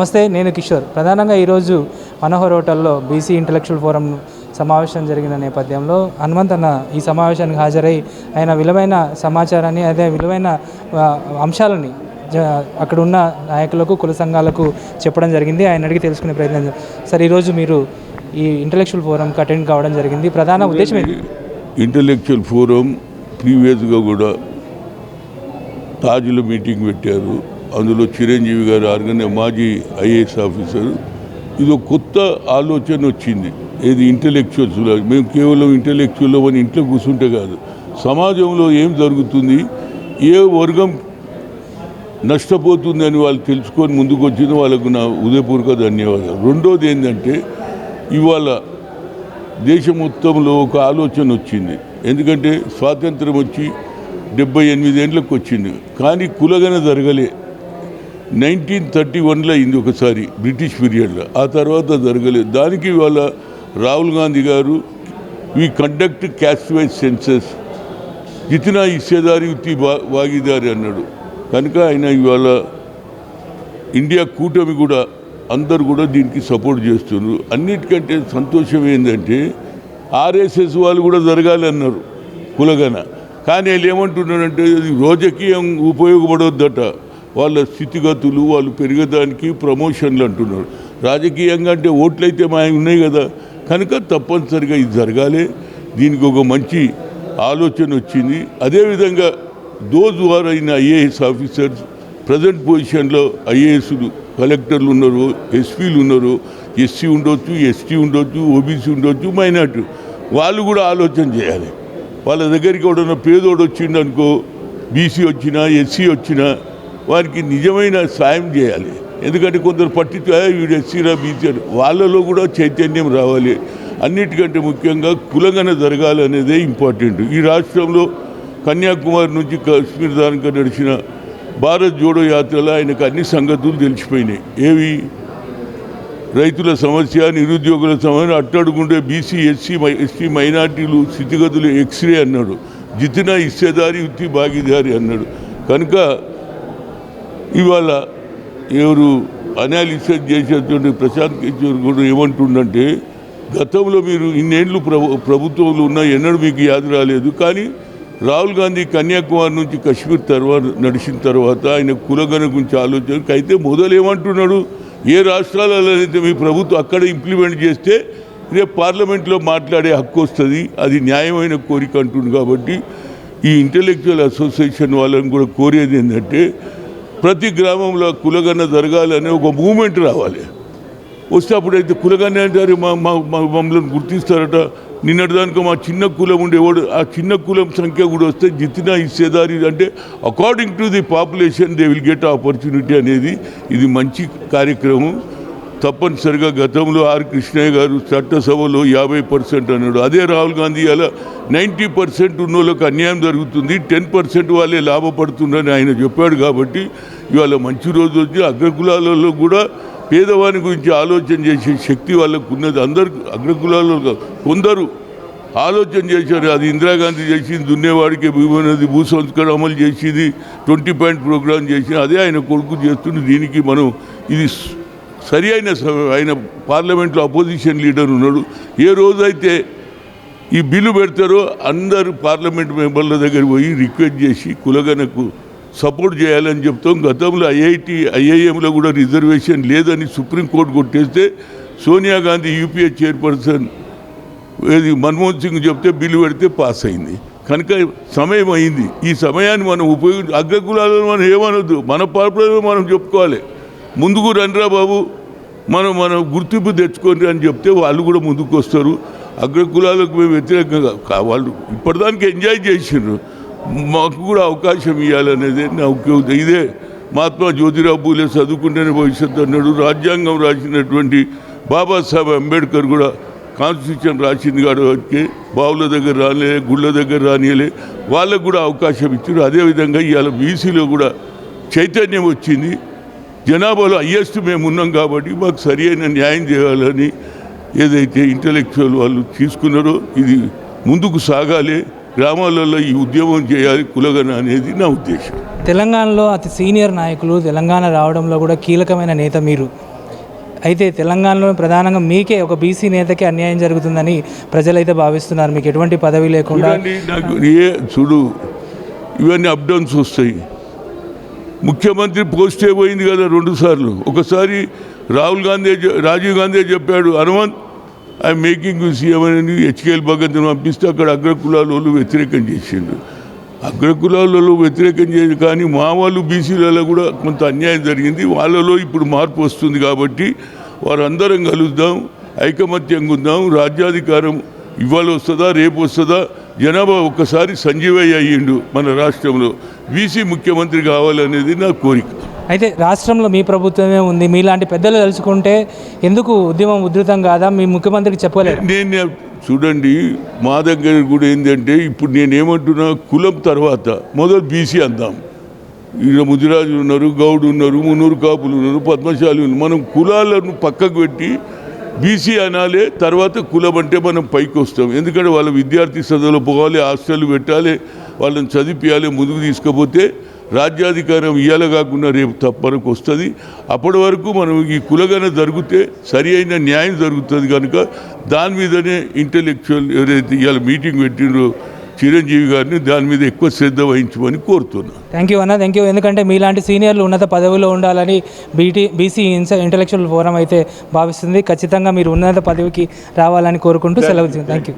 నమస్తే నేను కిషోర్. ప్రధానంగా ఈరోజు మనోహర్ హోటల్లో బీసీ ఇంటలెక్చువల్ ఫోరం సమావేశం జరిగిన నేపథ్యంలో హనుమంత్ అన్న ఈ సమావేశానికి హాజరై ఆయన విలువైన సమాచారాన్ని అదే విలువైన అంశాలని అక్కడ ఉన్న నాయకులకు కుల సంఘాలకు చెప్పడం జరిగింది. ఆయన అడిగి తెలుసుకునే ప్రయత్నం సార్ ఈరోజు మీరు ఈ ఇంటలెక్చువల్ ఫోరంకి అటెండ్ కావడం జరిగింది. ప్రధాన ఉద్దేశం ఏంటి? ఇంటలెక్చువల్ ఫోరం ప్రీవియస్గా కూడా తాజులు మీటింగ్ పెట్టారు. అందులో చిరంజీవి గారు ఆర్గనే మాజీ ఐఏఎస్ ఆఫీసర్. ఇది ఒక కొత్త ఆలోచన వచ్చింది. ఏది ఇంటలెక్చువల్స్ మేము కేవలం ఇంటలెక్చువల్ అని ఇంట్లో కూర్చుంటే కాదు. సమాజంలో ఏం జరుగుతుంది? ఏ వర్గం నష్టపోతుంది అని వాళ్ళు తెలుసుకొని ముందుకు వచ్చిన వాళ్ళకు నా ఉదయపూర్వక ధన్యవాదాలు. రెండోది ఏంటంటే ఇవాళ దేశం మొత్తంలో ఒక ఆలోచన వచ్చింది. ఎందుకంటే స్వాతంత్రం వచ్చి డెబ్బై ఎనిమిదేళ్ళకి వచ్చింది కానీ కులగన జరగలే. నైన్టీన్ థర్టీ వన్లో అయింది ఒకసారి బ్రిటిష్ పీరియడ్లో. ఆ తర్వాత జరగలేదు. దానికి ఇవాళ Rahul Gandhi garu we conduct caste wise census జితినా ఇచ్చేదారి ఉత్తి బా- వాగిదారి అన్నాడు. కనుక ఆయన ఇవాళ ఇండియా కూటమి కూడా అందరు కూడా దీనికి సపోర్ట్ చేస్తున్నారు. అన్నిటికంటే సంతోషం ఏంటంటే ఆర్ఎస్ఎస్ వాళ్ళు కూడా జరగాలి అన్నారు కులగన. కానీ వాళ్ళు ఏమంటున్నారంటే ఇది రాజకీయం ఉపయోగపడొద్దట. వాళ్ళ స్థితిగతులు వాళ్ళు పెరగడానికి ప్రమోషన్లు అంటున్నారు. రాజకీయంగా అంటే ఓట్లయితే మా ఉన్నాయి కదా. కనుక తప్పనిసరిగా ఇది జరగాలి. దీనికి ఒక మంచి ఆలోచన వచ్చింది. అదేవిధంగా దోజ్ వార్ అయిన ఐఏఎస్ ఆఫీసర్స్ ప్రజెంట్ పొజిషన్లో ఐఏఎస్లు కలెక్టర్లు ఉన్నారు ఎస్పీలు ఉన్నారు ఎస్సీ ఉండొచ్చు ఎస్టీ ఉండొచ్చు ఓబీసీ ఉండొచ్చు మైనార్టీ వాళ్ళు కూడా ఆలోచన చేయాలి. వాళ్ళ దగ్గరికి ఎవడన్నా పేదోడు వచ్చిండనుకో బీసీ వచ్చినా ఎస్సీ వచ్చినా వారికి నిజమైన సాయం చేయాలి. ఎందుకంటే కొందరు పట్టించు వీడు ఎస్సీరా బీసీ వాళ్ళలో కూడా చైతన్యం రావాలి. అన్నిటికంటే ముఖ్యంగా కులగన జరగాలి అనేదే ఇంపార్టెంట్. ఈ రాష్ట్రంలో కన్యాకుమారి నుంచి కాశ్మీర్ దానికి నడిచిన భారత్ జోడో యాత్రలో ఆయనకు అన్ని సంగతులు తెలిసిపోయినాయి. ఏవి? రైతుల సమస్య నిరుద్యోగుల సమస్య అట్టడుగుండే బీసీ ఎస్సీ మై ఎస్టీ మైనార్టీలు స్థితిగతులు ఎక్స్రే అన్నాడు. జితిన ఇస్సేదారి ఉత్తి భాగీదారి అన్నాడు. కనుక ఇవాళ ఎవరు అనాలిసిస్ చేసేటువంటి ప్రశాంత్ కిషోర్ కూడా ఏమంటుండంటే గతంలో మీరు ఇన్నేళ్ళు ప్రభు ప్రభుత్వంలో ఉన్న ఎన్నడూ మీకు యాద రాలేదు కానీ రాహుల్ గాంధీ కన్యాకుమారి నుంచి కశ్మీర్ తర్వాత నడిచిన తర్వాత ఆయన కులగన గురించి ఆలోచన అయితే మొదలు ఏమంటున్నాడు? ఏ రాష్ట్రాలైతే మీ ప్రభుత్వం అక్కడ ఇంప్లిమెంట్ చేస్తే రేపు పార్లమెంట్లో మాట్లాడే హక్కు వస్తుంది అది న్యాయమైన కోరిక అంటుంది కాబట్టి ఈ ఇంటలెక్చువల్ అసోసియేషన్ వాళ్ళని కూడా కోరేది ఏంటంటే ప్రతి గ్రామంలో కులగన్న జరగాలని ఒక మూమెంట్ రావాలి. వస్తే అప్పుడైతే కులగన్న అంటారు మా మా మమ్మల్ని గుర్తిస్తారట. నిన్నటి దానికి మా చిన్న కులం ఉండేవాడు ఆ చిన్న కులం సంఖ్య కూడా వస్తే జితినా ఇచ్చేదారి అంటే according to the population they will get opportunity అనేది ఇది మంచి కార్యక్రమం. తప్పనిసరిగా గతంలో ఆర్ కృష్ణయ్య గారు చట్టసభలో యాభై పర్సెంట్ అన్నాడు. అదే రాహుల్ గాంధీ అలా నైంటీ పర్సెంట్ ఉన్న వాళ్ళకి అన్యాయం జరుగుతుంది టెన్ పర్సెంట్ వాళ్ళే లాభపడుతుందని ఆయన చెప్పాడు కాబట్టి ఇవాళ మంచి రోజు వచ్చి అగ్రకులాలలో కూడా పేదవాని గురించి ఆలోచన చేసే శక్తి వాళ్ళకు ఉన్నది అందరు అగ్రకులాలలో కొందరు ఆలోచన చేశారు. అది ఇందిరాగాంధీ చేసింది దున్నేవాడికి భూమైనది భూ సంస్కరణ అమలు చేసింది ట్వంటీ పాయింట్ ప్రోగ్రామ్ చేసింది. అదే ఆయన కొడుకు చేస్తుంది దీనికి మనం ఇది సరి అయిన స- ఆయన పార్లమెంట్లో అపోజిషన్ లీడర్ ఉన్నాడు. ఏ రోజైతే ఈ బిల్లు పెడతారో అందరు పార్లమెంట్ మెంబర్ల దగ్గర పోయి రిక్వెస్ట్ చేసి కులగనకు సపోర్ట్ చేయాలని చెప్తాం. గతంలో ఐఐటి ఐఐఎంలో కూడా రిజర్వేషన్ లేదని సుప్రీంకోర్టు కొట్టేస్తే సోనియా గాంధీ యూపీఏ చైర్పర్సన్ ఏది మన్మోహన్ సింగ్ చెప్తే బిల్లు పెడితే పాస్ అయింది. కనుక సమయం అయింది. ఈ సమయాన్ని మనం ఉపయోగించి అగ్రకులాలను మనం ఏమనొద్దు. మన పాపలో మనం చెప్పుకోవాలి. ముందుకు రండిరా బాబు. మనం మనం గుర్తింపు తెచ్చుకోండి అని చెప్తే వాళ్ళు కూడా ముందుకు వస్తారు. అగ్రకులాలకు మేము వ్యతిరేకంగా వాళ్ళు ఇప్పటిదానికి ఎంజాయ్ చేసిండ్రు. మాకు కూడా అవకాశం ఇవ్వాలనేది నా ఇదే మహాత్మా జ్యోతిరావు పూలే చదువుకుంటేనే భవిష్యత్తు అన్నాడు. రాజ్యాంగం రాసినటువంటి బాబాసాహెబ్ అంబేద్కర్ కూడా కాన్స్టిట్యూషన్ రాసింది కాబట్టి బావుల దగ్గర రానిలే గుళ్ళ దగ్గర రానియలే వాళ్ళకు కూడా అవకాశం ఇచ్చారు అదేవిధంగా ఇవాళ బీసీలో కూడా చైతన్యం వచ్చింది. జనాభాలో హయ్యెస్ట్ మేము ఉన్నాం కాబట్టి మాకు సరి అయిన న్యాయం చేయాలని ఏదైతే ఇంటలెక్చువల్ వాళ్ళు తీసుకున్నారో ఇది ముందుకు సాగాలి. గ్రామాలలో ఈ ఉద్యమం చేయాలి కులగన అనేది నా ఉద్దేశం. తెలంగాణలో అతి సీనియర్ నాయకులు తెలంగాణ రావడంలో కూడా కీలకమైన నేత మీరు. అయితే తెలంగాణలో ప్రధానంగా మీకే ఒక బీసీ నేతకే అన్యాయం జరుగుతుందని ప్రజలైతే భావిస్తున్నారు. మీకు ఎటువంటి పదవి లేకుండా నాకు ఏ చూడు ఇవన్నీ అప్ డౌన్స్ వస్తాయి. ముఖ్యమంత్రి పోస్టే పోయింది కదా రెండు సార్లు. ఒకసారి రాహుల్ గాంధీ రాజీవ్ గాంధీ చెప్పాడు హనుమంత్ ఐ మేకింగ్ సీఎం అని హెచ్కేఎల్ భగత్ని పంపిస్తే అక్కడ అగ్రకులాలు వ్యతిరేకం చేసిండు. అగ్రకులాలలో వ్యతిరేకం చేయదు కానీ మా వాళ్ళు బీసీలలో కూడా కొంత అన్యాయం జరిగింది. వాళ్ళలో ఇప్పుడు మార్పు వస్తుంది కాబట్టి వారందరం కలుద్దాం ఐకమత్యంగా ఉందాం రాజ్యాధికారం ఇవాళ వస్తుందా రేపు వస్తుందా? జనాభా ఒక్కసారి సంజీవయ్య అయ్యిండు మన రాష్ట్రంలో. బీసీ ముఖ్యమంత్రి కావాలనేది నా కోరిక. అయితే రాష్ట్రంలో మీ ప్రభుత్వమే ఉంది. మీలాంటి పెద్దలు తలుచుకుంటే ఎందుకు ఉద్యమం ఉధృతం కాదా? మీ ముఖ్యమంత్రికి చెప్పలేరు నేను చూడండి మా దగ్గర కూడా ఏంటంటే ఇప్పుడు నేనేమంటున్నా కులం తర్వాత మొదలు బీసీ అందాం. ఈయన ముదిరాజు ఉన్నారు గౌడ్ ఉన్నారు మున్నూరు కాపులు ఉన్నారు పద్మశాలి ఉన్నారు. మనం కులాలను పక్కకు పెట్టి బీసీ అనాలే తర్వాత కులం అంటే మనం పైకి వస్తాం ఎందుకంటే వాళ్ళ విద్యార్థి చదువులు పోవాలి హాస్టల్ పెట్టాలి వాళ్ళని చదివిపియాలి ముందుకు తీసుకపోతే రాజ్యాధికారం ఇయ్యాల కాకుండా రేపు తప్పనకు వస్తుంది. అప్పటి వరకు మనం ఈ కులగన జరిగితే సరి అయిన న్యాయం జరుగుతుంది కనుక దాని మీదనే ఇంటలెక్చువల్ ఎవరైతే ఇవాళ మీటింగ్ పెట్టినో చిరంజీవి గారిని దాని మీద ఎక్కువ శ్రద్ధ వహించమని కోరుతున్నాను థ్యాంక్ యూ అన్న. థ్యాంక్ యూ ఎందుకంటే మీలాంటి సీనియర్లు ఉన్నత పదవిలో ఉండాలని బీటీ బీసీ ఇంటలెక్చువల్ ఫోరం అయితే భావిస్తుంది. ఖచ్చితంగా మీరు ఉన్నత పదవికి రావాలని కోరుకుంటూ సెలవు థ్యాంక్ యూ